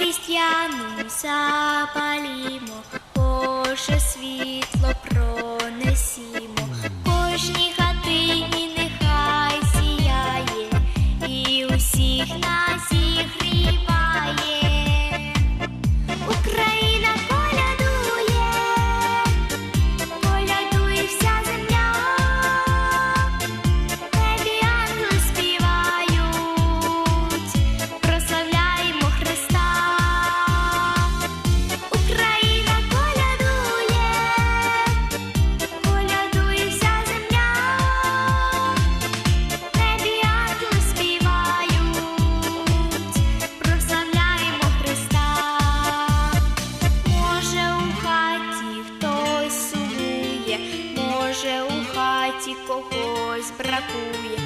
різдвяну запалімо, Боже світло пронесімо. Кожні може у хаті когось бракує.